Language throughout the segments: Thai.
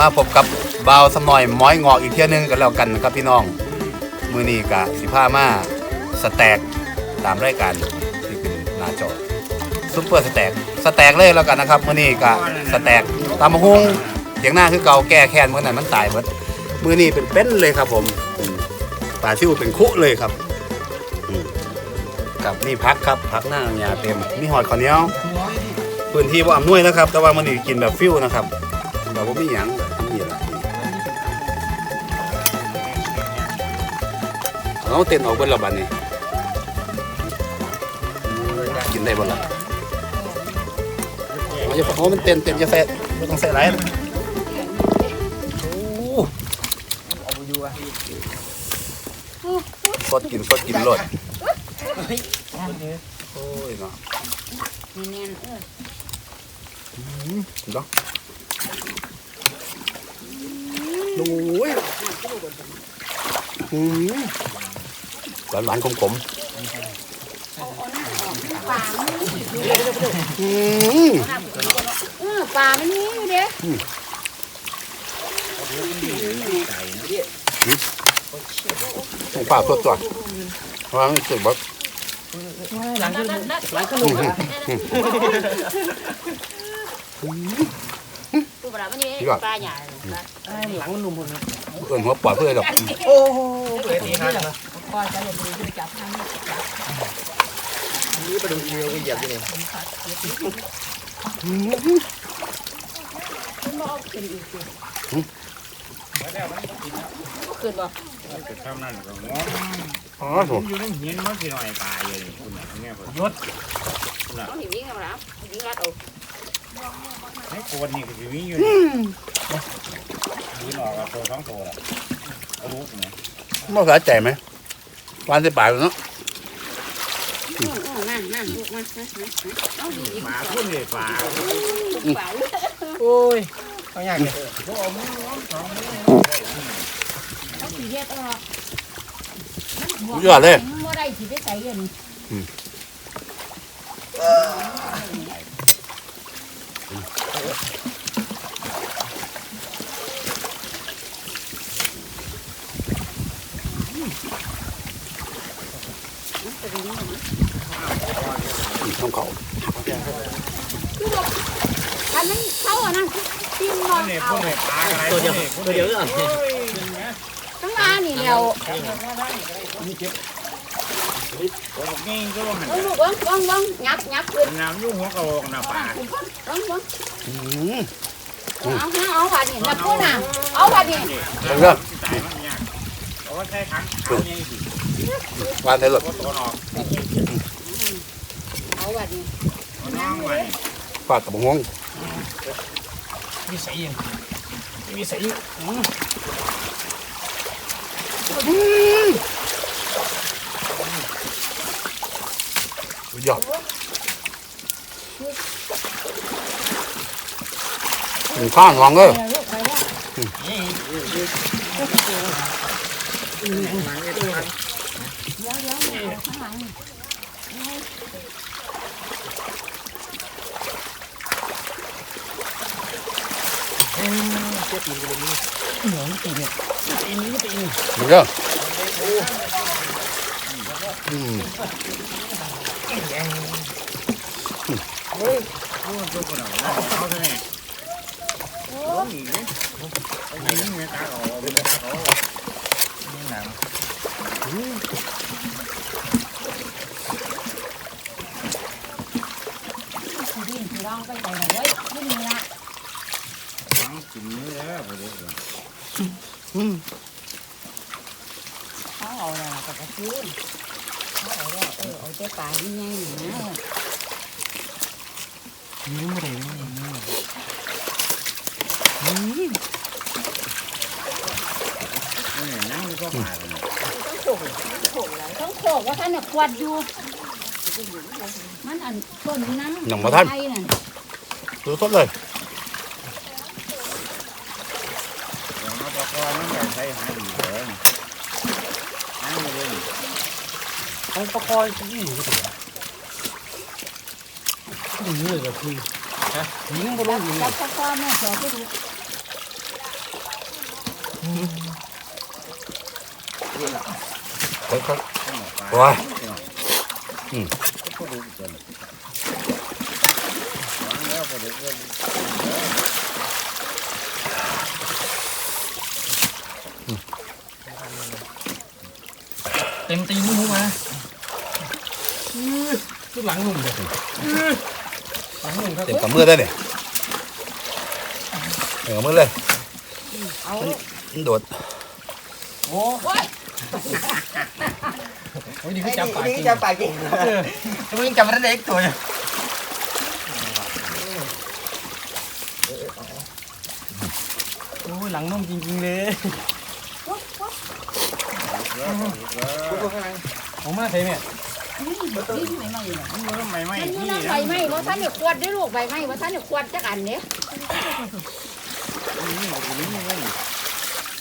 มาพบกับบ่าวสำหน่อยม้อยงอกอีกเที่ยหนึงกันแล้วกันนะครับพี่น้องมือนี้กะสิผ้ามาสแต็กตามรายการที่เป็นหน้าจอซุปเปอร์สแต็กสแต็กเลยแล้วกันนะครับมือนี้กะสแต็กตามมะฮุงเสียงหน้าคือเก่าแก้แค้นเมื่อนั้นมันตายหมดมือนี้เป็นเป็นเลยครับผมปลาชิวเป็นคุเลยครับกับนี่พักครับพักหน้าหยาเต็มมีหอดข้าวเหนียวพื้นที่ว่าอำนวยนะครับ แต่ว่ามันนี่กินแบบฟิวนะครับแบบว่าไม่หยัง เอาเต้นออกเบิ้ลละบัดนี้กินได้บ่ล่ะเอาอย่าเพราะมันเต้นเต้นจะใส่ไม่ต้องใส่ไรสดกินสดกินรสโอ้ยเนาะแน่นๆเออเนาะโอ้ยอืม หวานหวานๆขมขมเอาเอาหน้าออกปลามันมีอยู่ๆอืมเออปลามันมีอยู่เด้ของป่าสดตัววางสุดแบบหลังหลังขนมตัวปลามันนี่ปลาใหญ่หลังมันนุ่มหมดนะเอื่นหัวปอดเพื่อดอกโอ้โหเปิดตีนะ ปลาจะเลยไปจับทางนี้นี่ไปดูอีเมลไปเหยียบอยู่นี่ขึ้นบ่ขึ้นอีกสิขึ้นบ่ทำนั่นก็งออ๋อผมอยู่ในหินมันสิหน่อยตายเลยคุณน่ะเนี่ยผมยศต้องหิวิ่งกันแล้ววิ่งรัดเอาให้โคนนี่ก็สิมีอยู่ยืนออกกับตัวสองตัวละเอาลูกเนี่ยไม่สะใจไหม วานใส่ปากเนาะอืออือนั่นนั่นลูกมาเอาดีหมาพุ่นเลยปลาปลาโอ้ยเอาอย่างนี้เอาสีเฮ็ดเอายอดเลยบ่ได้สิไปใส่เงินน้องเขา อันนั้นเขาอะนั่น กินบ่เนี่ยเอาพุ่นเลยปลาอะไรตัวเดียวตัวเดียวเรื่องทั้งอันนี่แล้วตัวนี้ก็ว่าหันเอ้ยลูกเบิ้งเบิ้งเบิ้งยับยับขึ้นน้ำยุ่งหัวกระโหลกน่ะปลาเบิ้งเบิ้งอืมเอาเอาเอาบัดนี่นับพูดน่ะเอาบัดนี่เอาเรื่องตายมันยากเอาไว้ใช้ถังถังนี่สิวานใส่รถก็ตัวออกเอาบัดนี่เอาน้องไว้ปากกับห่วงมีใส่ยังมีใส่ยอดถึงข้างลองเลยเอาลูกไปแล้วเดี๋ยวเดี๋ยวเอาข้าง หลังนี่เจ็บตี นกันเลยนี่เหนียวตีนเนี่ยตีนนี่ตีน ดูเด้ออืม เอาตัวคนเอาเอาเท่านี้โอ้ยนี่นี่ไม่ตาออกไม่ตาออกนี่หนัง สิดินสิลองไปใส่หน่อยเว้ยนี่นี่ละ ฟังกินเนื้อแล้วไปเลย อืมเขาเอาแล้วก็กระชื้นเขาเอาแล้วเออเอาแต่ปลาที่ใหญ่นี่นะนี่ไม่ได้ไม่ได้ ก็ผ่านเลยต้ององโขกแล้วต้องโขกว่าท่านเนี่ยควดอยู่มันอันต้นน้ำไทยน่ะดูสดเลยเรามาประกอบมันแบบใช้หาดีเลยนั่งเลยเอาประคอยยี่ก็ถูกยิงเลยก็คือฮะยิงบอลลูนยิงจับข้อแม่แผลก็ดูเฮ้ยครับโอ้ยอืมแล้วพอดีก็ เต็มตีนมุ้งมาลูกหลังหนุ่มเลยหลังหนุ่มครับเต็มกับมือได้เนี่ยเต็มกับมือเลยมันโดดโอ้ยโอ้ยดีก็จับปากนี่กินจะปากจริงเออมึงจับมันได้อีกตัวเนี่ยโอ้ยหลังนุ่มจริงๆเลย ผมมาใช่ไหมนี่นี่ไม่ไม่เนี่ยมันไม่ไม่มันอยู่ที่นั่นนะใบไม้ว่าท่านเนี่ยขวดได้ลูกใบไม้ว่าท่านเนี่ยขวดจักอันเนี่ย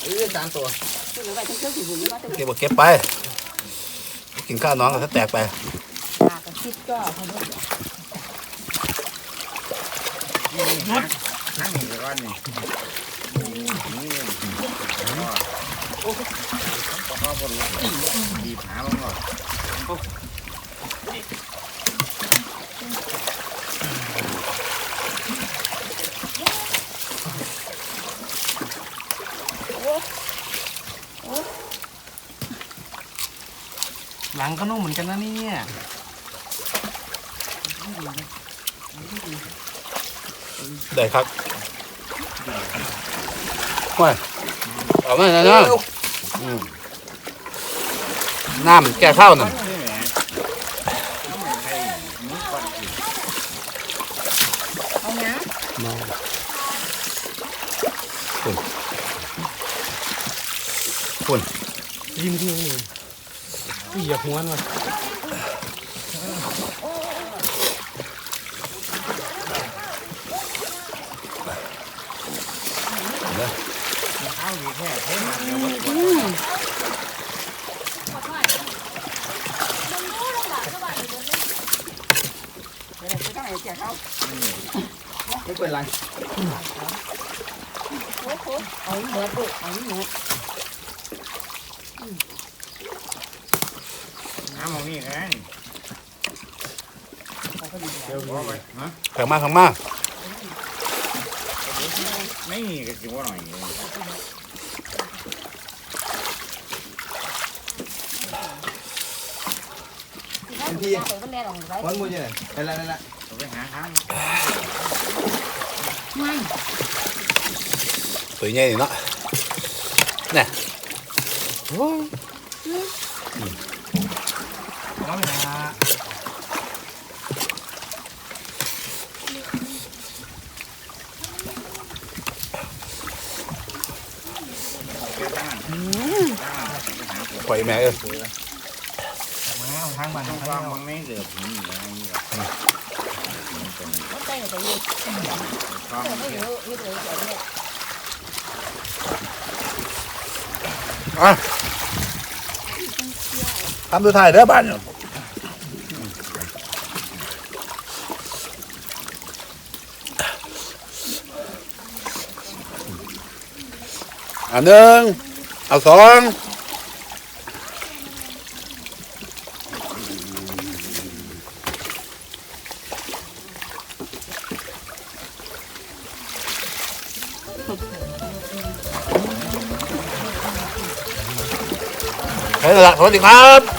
เออสามตัวคือเอาไว้ทั้งเครื่องสิบุญว่าแต่เก็บบ่เก็บไป กินข้าวน้องก็แตกไปปากกับคิดก็พอดีนั่งอยู่ก้อนนี่ นี่โอ้พ่อพอรู้ดีผาบ้างหรอหลังก็นุ่มเหมือนกันนะเนี่ยได้ครับว้ย เอาไหมนะน้องอืมน้ำแก้ข้าวน่ะนี่แหละน้ำมันไทยมึงก่อนอีกเอานะคุณยิ้มที่นี่เหยียบหัวมัน ข้าวอยู่แค่เท่านั้นเดียวก็ อืม ไม่เป็นไรโอ้โหเอาเบิดลูกเอาหนูน้ำมันนี่ไงเดี๋ยวบอกไปฮะ แข็งมากแข็งมาก ไม่มีก็จิ๋วหน่อยทันแน่อนไว้วันมูยังไงไปละไปละไปหาทางไม่ตัวใหญ่เนาะเนี่ยโอ้ยน้องหา เดี๋ยวทาง อืม ปล่อยแม่เอ้ยมาเอาทางบ้านต้ทาองงฟังเรามันไม่เดือดหินอยู่แล้วนี่มันใจกับตัวนี้ฟังแต่ไม่รู้ไม่รู้แต่เนี่ยอะทำดูถ่ายเด้อบ้านเนี่ยอันหนึ่งเอาสอง สวัสดีครับ